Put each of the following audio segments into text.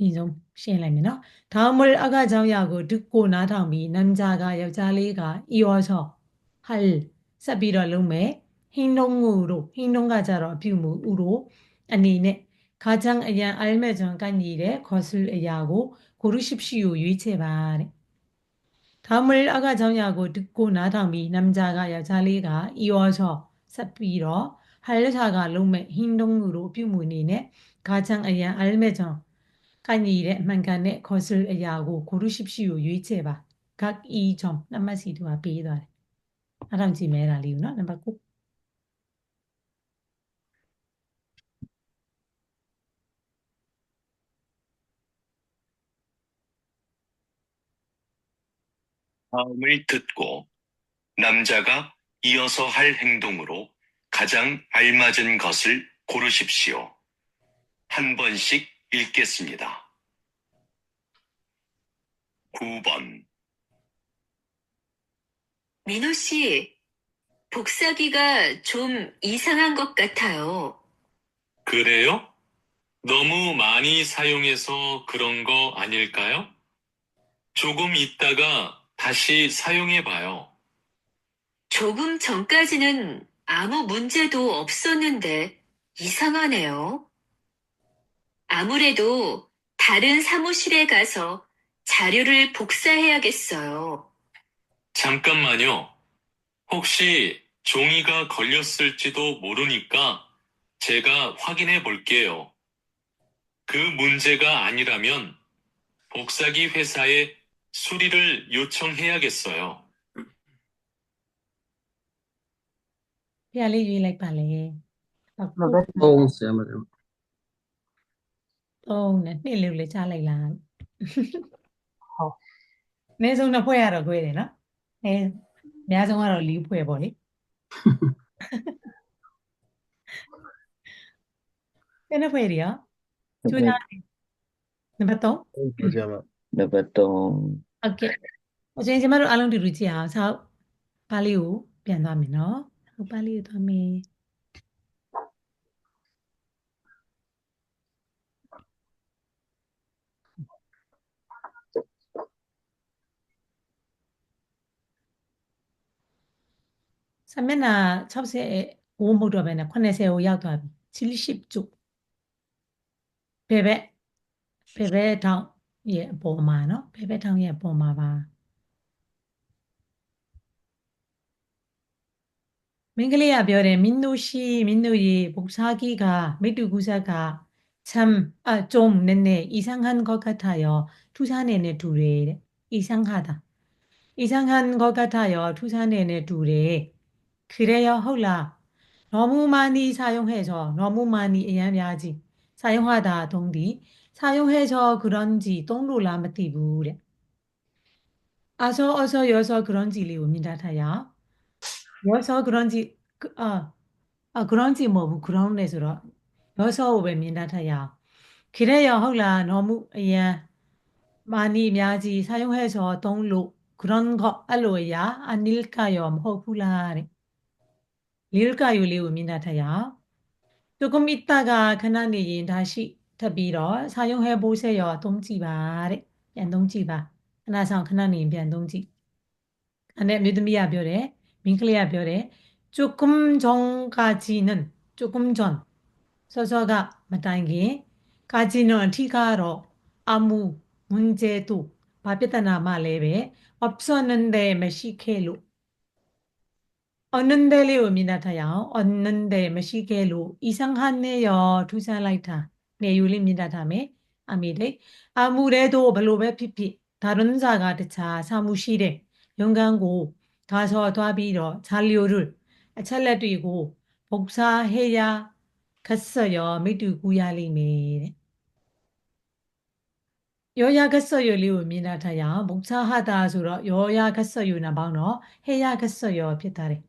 အရင်ဆုံးရှင်းလိုက်မယ်နော်ဒါမှမဟုတ်အကကြောင့်ရကိုဒီကိုနားထောင်ပြီးနမ်ဂျာကယောက်ျားလေးကဤရောချောဟယ်ဆက်ပြီးတော့လုံးမယ်ဟင်းတုံးငူတို့ဟင်းတုံးကကြတော့အပြုမှုဥတို့အနေနဲ့ခါချန်အရန်အယ်မဲဂျွန်ကန်ညီတဲ့ခေါ်ဆူအရာကိုဂိုရုရှိရှိကိုရွေးချယ်ပါတဲ့ဒါမှမဟုတ်အကကြောင့်ရကိုဒီကိုနားထောင်ပြီးနမ်ဂျာကယောက်ျားလေးကဤရောချောဆက်ပြီးတော့ဟယ်လက်ချာကလုံးမဲ့ဟင်းတုံးငူတို့အပြုမှုအနေနဲ့ခါချန်အရန်အယ်မဲဂျွန် 간이 이래 만간에 것을 야고 고르십시오. 유이체바. 각 이점 남마시도와 비도아래. 아람지 메라리우나 남바꾸 다음을 듣고 남자가 이어서 할 행동으로 가장 알맞은 것을 고르십시오. 한 번씩 읽겠습니다. 9번, 민호 씨, 복사기가 좀 이상한 것 같아요. 그래요? 너무 많이 사용해서 그런 거 아닐까요? 조금 있다가 다시 사용해 봐요. 조금 전까지는 아무 문제도 없었는데 이상하네요. 아무래도 다른 사무실에 가서 자료를 복사해야겠어요. 잠깐만요. 혹시 종이가 걸렸을지도 모르니까 제가 확인해 볼게요. 그 문제가 아니라면 복사기 회사에 수리를 요청해야겠어요. ဖျားလေးရွေးလိုက်ပါလေဟုတ် နံပါတ်3ဆရာမတို့ သုံးနဲ့နှစ်လေးကိုလည်းချလိုက်လား ဟုတ် အနည်းဆုံးနှစ်ဖွဲ့ရတော့ခွဲတယ်နော်အဲအများဆုံးကတော့လေးဖွဲ့ပေါ့လေဘယ်နှစ်ဖွဲ့တွေရောကျွေးထားတယ်နံပါတ်3 ဟုတ်ဆရာမ နံပါတ်3 โอเคအချင်းချင်းမတို့အားလုံးတူတူကြည့်အောင်ဆောက်ပါလေးကိုပြန်သွားမယ်နော်ဟုတ်ပါလေးကိုသွားမယ် ဆမျက်နှာ60ဝုံးမဟုတ်တော့ဘဲနဲ့80ကိုရောက်သွားပြီ chili ship ကျုပ်ဘယ်ဘက်ဘယ်ဘက်ထောင်ရဲ့အပေါ်မှာเนาะဘယ်ဘက်ထောင်ရဲ့အပေါ်မှာပါမင်းကလေးကပြောတယ်မင်းတို့ရှိမင်းတို့ရေဘူစာကီကမိတူကူဆက်ကချမ်အကျုံနည်းနည်းဤဆန်ခန်ကောကထာရောထူးခြားနေနဲ့တူတယ်တဲ့ဤဆန်ခတာဤဆန်ခန်ကောကထာရောထူးခြားနေနဲ့တူတယ် 그래요ဟုတ်လား너무 많이 사용해서 너무 많이အရန်များကြီး 사용하다 동디 사용해서 그런지 똥로라မသိဘူးတဲ့ 아서 어서 여서 그런지လေးကိုမြင်တတ်ထားရအောင် 여서 그런지 그- 아, 아 그런지 뭐고 그런네 ဆိုတော့ 여서 ကိုပဲမြင်တတ်ထားရအောင် 그래요 ဟုတ်လား 너무 အရန် 많이 အများကြီး 사용해서 똥로 그런 거 အဲ့လိုအရာ 아닐까요 မဟုတ်ဘူး လားတဲ့ 릴까요 လေးကိုမြင်တတ်ထားရအောင် 조금 있다가ခဏနေရင်다시ထပ်ပြီးတော့ 사용해 보세요 သုံးကြည့်ပါတဲ့ပြန်သုံးကြည့်ပါခဏဆောင်ခဏနေရင်ပြန်သုံးကြည့်အဲ့နဲ့အမျိုးသမီးကပြောတယ်မင်းကလေးကပြောတယ် 조금 전까지는 조금 전 서서가 မတိုင်ခင် 까지는 အထိကတော့ 아무 문제도 ဘာပြဿနာမှလည်းပဲ 없었는데 မရှိခဲ့လို့ 없는데 လေးကိုမြင်တတ်ထားရအောင် 없는데 မရှိခဲ့လို့ 이상하네요 ထူးဆန်းလိုက်တာနေယူလေးမြင်တတ်ထားမယ်အမေလေး 아무래도 ဘယ်လိုပဲဖြစ်ဖြစ် 다른 자가 တခြား사무실에 연관고 가서 သွားပြီးတော့ 자료를 အချက်လက်တွေကို 복사해야 겠어요 မိတူကူရလိမ့်မယ်တဲ့ 여야겠어요 လေးကိုမြင်တတ်ထားရအောင် 복사하다 ဆိုတော့ 여야겠어요 နာပေါင်းတော့ 해야겠어요 ဖြစ်သွားတယ်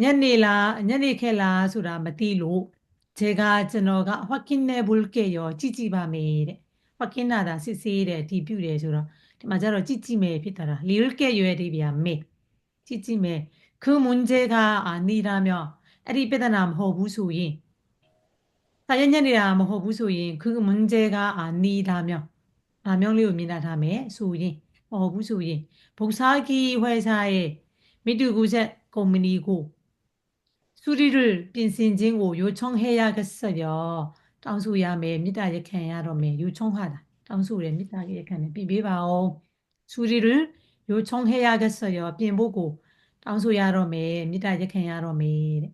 ညနေလားညနေခဲ့လားဆိုတာမသိလို့ခြေကကျွန်တော်ကဟွက်ကင်းနေဘူလ်ကေရောကြည့်ကြည့်ပါမယ်တဲ့ဟွက်ကင်းနာတာစစ်ဆေးတဲ့ဒီပြုတယ်ဆိုတော့ဒီမှာကျတော့ကြည့်ကြည့်မယ်ဖြစ်တာလားလီလ်ကေရွယ်ဒီဗျာမေကြည့်ကြည့်မယ်ခုမွန်ခြေကအာနီရာမြောအဲ့ဒီပြဿနာမဟုတ်ဘူးဆိုရင်ဆာရညက်နေတာမဟုတ်ဘူးဆိုရင်ခုမွန်ခြေကအာနီရာမြောအာမြောလေးကိုမြင်လာထားမယ်ဆိုရင်မဟုတ်ဘူးဆိုရင်ဘုံစားကီဟွဲစားရဲ့မိတူကူချက်ကုမ္ပဏီကို 수리를 빈신진고 요청해야겠어요. 땅수야매 미다 예캔야로매 요청하다. 땅수래 미다 예캔에 비비바오. 수리를 요청해야겠어요. 빈보고 땅수야로매 미다 예캔야로매.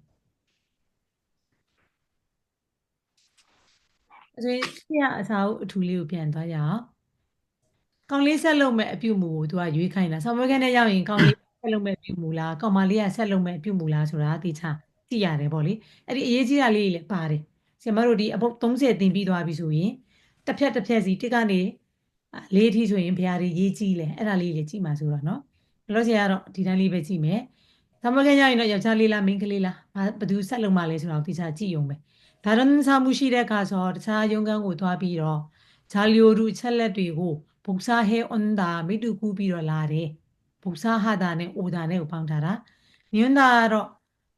그래서 시야 사우 둘리우 변도야. ကောင်းလေးဆက်လုပ်မဲ့အပြုမူကိုသူကရွေးခိုင်းတာဆောင်းမွေးခန်းထဲရောက်ရင်ကောင်းလေးဆက်လုပ်မဲ့အပြုမူလားကောင်းမလေးကဆက်လုပ်မဲ့အပြုမူလားဆိုတာသိချ သိရတယ်ပေါ့လေအဲ့ဒီအရေးကြီးတာလေးကြီးလည်းပါတယ်ဆရာမတို့ဒီအပုတ်30သင်ပြီးသွားပြီဆိုရင်တစ်ဖြက်တစ်ဖြက်စီတစ်ကနေလေးအထိဆိုရင်ဘုရားတွေရေးကြည့်လဲအဲ့ဒါလေးကြီးကြည့်မှာဆိုတော့နော်ဘလို့ဆရာကတော့ဒီတိုင်းလေးပဲကြည့်မယ်သမဂ္ဂရရင်တော့ယောက်ျားလေးလားမိန်းကလေးလားဘယ်သူဆက်လုံးမလဲဆိုတော့ဒီစားကြည့်ရုံပဲဒါရုံစားမှုရှိတဲ့အခါဆိုတခြားယုံကန်းကိုသွားပြီးတော့ဂျာလီယိုဒူချက်လက်တွေကိုဘုံစားဟဲအွန်ဒါမိတူကူးပြီးတော့လာတယ်ဘုံစားဟာတာနဲ့အိုတာနဲ့ကိုပေါင်းထားတာညွန်းတာကတော့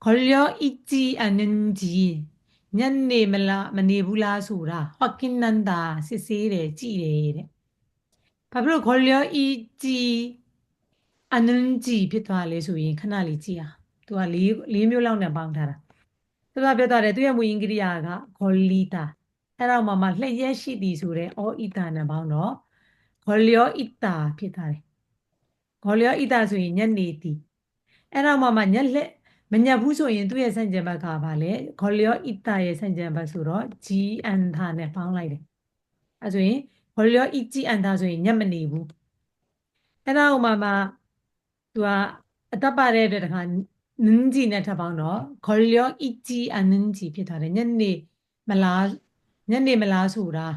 걸려 있지 않은지 년내 말라 마네불라 소라 확인난다 시세래 찌래래 바로 걸려 있지 않은지 ဖြစ်သွားလဲဆိုရင်ခဏလေးကြည့်အောင်သူက၄၄မျိုးလောက်နဲ့ပေါင်းထားတာသူကပြောထားတယ်သူရဲ့မူရင်းကိရိယာက 걸리다 အဲ့တော့မှမှလှည့်ရက်ရှိသည်ဆိုတဲ့ all ita နဲ့ပေါင်းတော့ 걸려 있다 ဖြစ်သွားတယ် 걸려 있다 ဆိုရင်ညနေသည်အဲ့တော့မှမှညက်လက် မညက်ဘူးဆိုရင်သူ့ရဲ့ဆန့်ကျင်ဘက်ကပါလေဂေါလျောဣတရဲ့ဆန့်ကျင်ဘက်ဆိုတော့ G အန်သာနဲ့ပေါင်းလိုက်တယ်အဲဆိုရင်ဂေါလျောဣကြည်အန်သာဆိုရင်ညက်မနေဘူးအဲ့ဒါဥမာမှာသူကအတပ်ပါတဲ့အတွက်တခါနင်းကြီးနဲ့ထပ်ပေါင်းတော့ဂေါလျောဣကြည်အန်နင်းကြီးဖြစ်သွားတယ်ညက်နေမလားညက်နေမလားဆိုတာ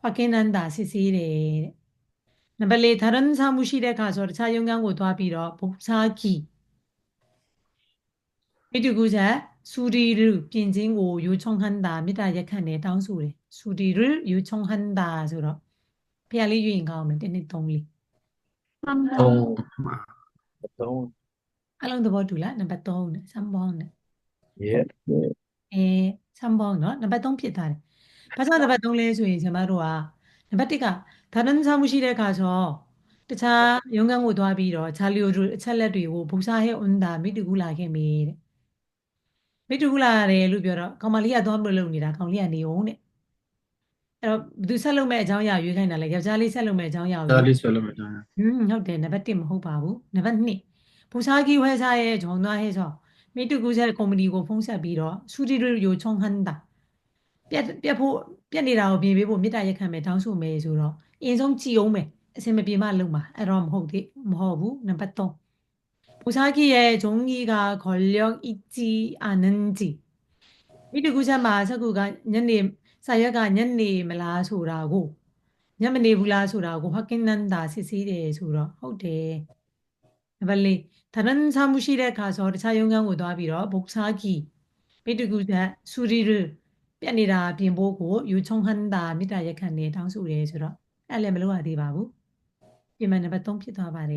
ဖခင်နန္ဒာစစ်ဆေးတယ်တဲ့နံပါတ်၄သရဏစာမှုရှိတဲ့အခါဆိုတော့တခြားယုံကန်းကိုသွားပြီးတော့ဘုရားကြီး မိတုကုဇတ်စူဒီရုပြင်ချင်းကိုယူချုံဟန်တာမေတ္တာရက်ခန့်နဲ့တောင်းဆိုတယ်စူဒီရုယူချုံဟန်တာဆိုတော့ဖခင်လေးယူရင်ကောင်းမယ်တနေ့သုံးလေးသုံးသုံးအလုံးသဘောတူလားနံပါတ်3နဲ့စံပေါင်းနဲ့ yes အဲစံပေါင်းเนาะနံပါတ်3ဖြစ်သွားတယ်ဘာကြောင့်နံပါတ်3လဲဆိုရင်ကျမတို့ကနံပါတ်1ကဒါနန်းစားမှုရှိတဲ့အခါကျတော့တခြားရုံးခန်းကိုသွားပြီးတော့ဂျာလီယိုအချက်လက်တွေကိုဘုံစားဟဲ့အွန်တာမိတူကူလာခဲ့မေတဲ့ မိတူကူလာတယ်လို့ပြောတော့ကောင်မလေးကသွားမလို့လုပ်နေတာကောင်လေးကနေအောင်တဲ့အဲ့တော့ဘယ်သူဆက်လုပ်မဲ့အကြောင်းအရာရွေးခိုင်းတာလဲယောက်ျားလေးဆက်လုပ်မဲ့အကြောင်းအရာကိုဒါလေးဆွဲလို့မတောင်းอืมဟုတ်တယ်နံပါတ်1မဟုတ်ပါဘူးနံပါတ်2ဘူဆာကီဝဲစားရဲ့ဂျုံသွားဟဲဆိုမိတူကူဆက်ကုမ္ပဏီကိုဖုန်းဆက်ပြီးတော့စူတီရီယိုချုံဟန်တာပြက်ပြက်ဖို့ပြက်နေတာကိုပြင်ပေးဖို့မေတ္တာရက်ခံမယ်တောင်းဆိုမယ်ဆိုတော့အရင်ဆုံးကြည်အောင်မယ်အစင်မပြေမှလုပ်မှာအဲ့တော့မဟုတ်သေးမဟုတ်ဘူးနံပါတ်3 보사기에 종이가 걸려 있지 않은지 미리 구자마 사구가 년내 사여가 년내 말라 소라고 년내 불라 소라고 확인한다 시시래 소라 ဟုတ်တယ်နံပါတ်4 다른 사무실에 가서 차 영향을 도와비러 복사기 미리 구자 수리를 ပြက်နေတာပြင်ဖို့ကိုယူချုံဟန်တာမိတာရက်ခံနေတောင်းဆိုရဲဆိုတော့အဲ့လည်းမလုပ်ရသေးပါဘူးပြင်မနံပါတ်3ဖြစ်သွားပါတယ်